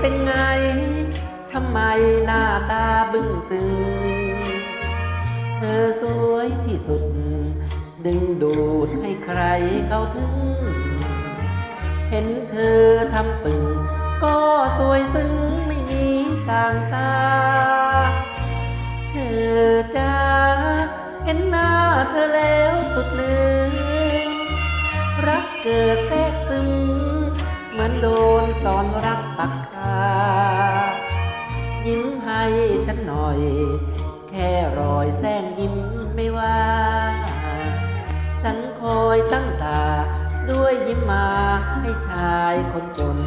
เป็นไง ทำไมหน้าตาบึ้งตึง เธอสวยที่สุด ดึงดูดให้ใครเข้าถึง เห็นเธอทำปึง ก็สวยซึ้งไม่มีสางซาเธอจะเห็นหน้าเธอแล้วสุดลืมรักเกิดแทรกซึมเหมือนโดนสอนรัก คอยตั้งตา ด้วยยิ้มมาให้ชายคนจน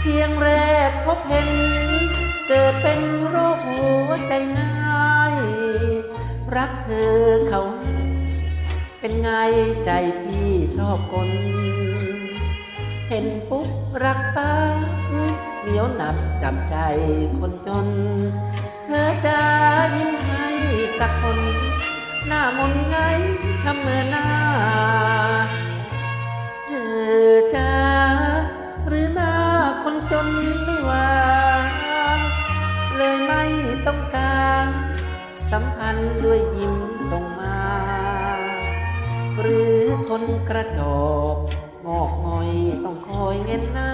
เพียงแรกพบเห็นเกิดเป็นโรคหัวใจง่าย รักเธอเขา เป็นไงใจพี่ชอบคน เห็นปุ๊บรักป้าเหนียวหนักจับใจคนจน เธอจะยิ้มให้สักคน หน้ามนไง ทำเมื่อหน้า เธอจะหรือหน้าคนจนไม่ว่าเลยไม่ต้องการสัมพันธ์ด้วยยิ้มส่งมา หรือคนกระจอกงอกงอยต้องคอยเงินหน้า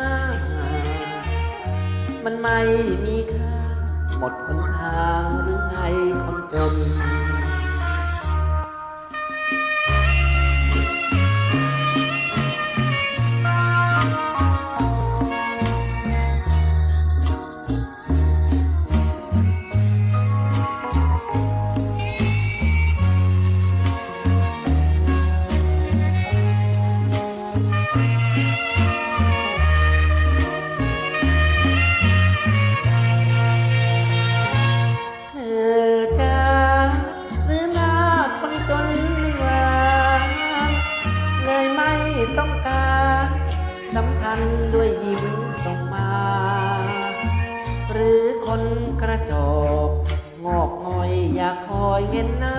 มันไม่มีค่าหมดหนทางหรือไงคนจน ต้องการสัมพันธ์ด้วยยิ้มส่งมา หรือคนกระจอกงอกงอยอยากคอยเห็นหน้า